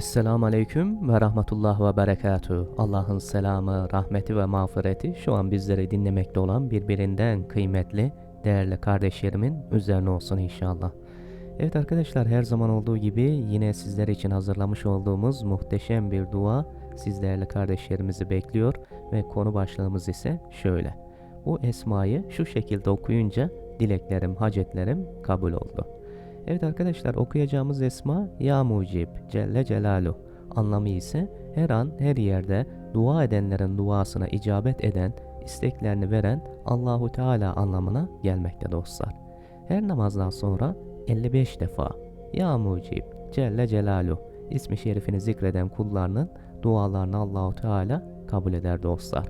Esselamu Aleyküm ve Rahmetullah ve Berekatuhu. Allah'ın selamı, rahmeti ve mağfireti şu an bizleri dinlemekte olan birbirinden kıymetli, değerli kardeşlerimin üzerine olsun inşallah. Evet arkadaşlar her zaman olduğu gibi yine sizler için hazırlamış olduğumuz muhteşem bir dua siz değerli kardeşlerimizi bekliyor ve konu başlığımız ise şöyle. Bu esmayı şu şekilde okuyunca dileklerim, hacetlerim kabul oldu. Evet arkadaşlar okuyacağımız esma Ya Mucib Celle Celaluhu anlamı ise her an her yerde dua edenlerin duasına icabet eden, isteklerini veren Allahu Teala anlamına gelmekte dostlar. Her namazdan sonra 55 defa Ya Mucib Celle Celaluhu ismi şerifini zikreden kullarının dualarını Allahu Teala kabul eder dostlar.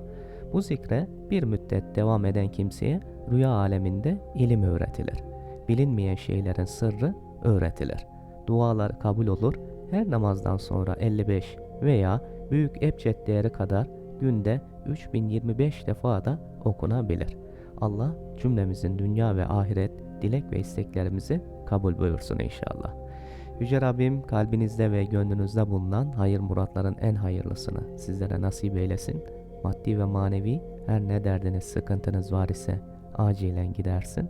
Bu zikre bir müddet devam eden kimseye rüya aleminde ilim öğretilir bilinmeyen şeylerin sırrı öğretilir. Dualar kabul olur. Her namazdan sonra 55 veya büyük ebced değeri kadar günde 3025 defa da okunabilir. Allah cümlemizin dünya ve ahiret dilek ve isteklerimizi kabul buyursun inşallah. Yüce Rabbim kalbinizde ve gönlünüzde bulunan hayır muratların en hayırlısını sizlere nasip eylesin. Maddi ve manevi her ne derdiniz, sıkıntınız var ise acilen gidersin.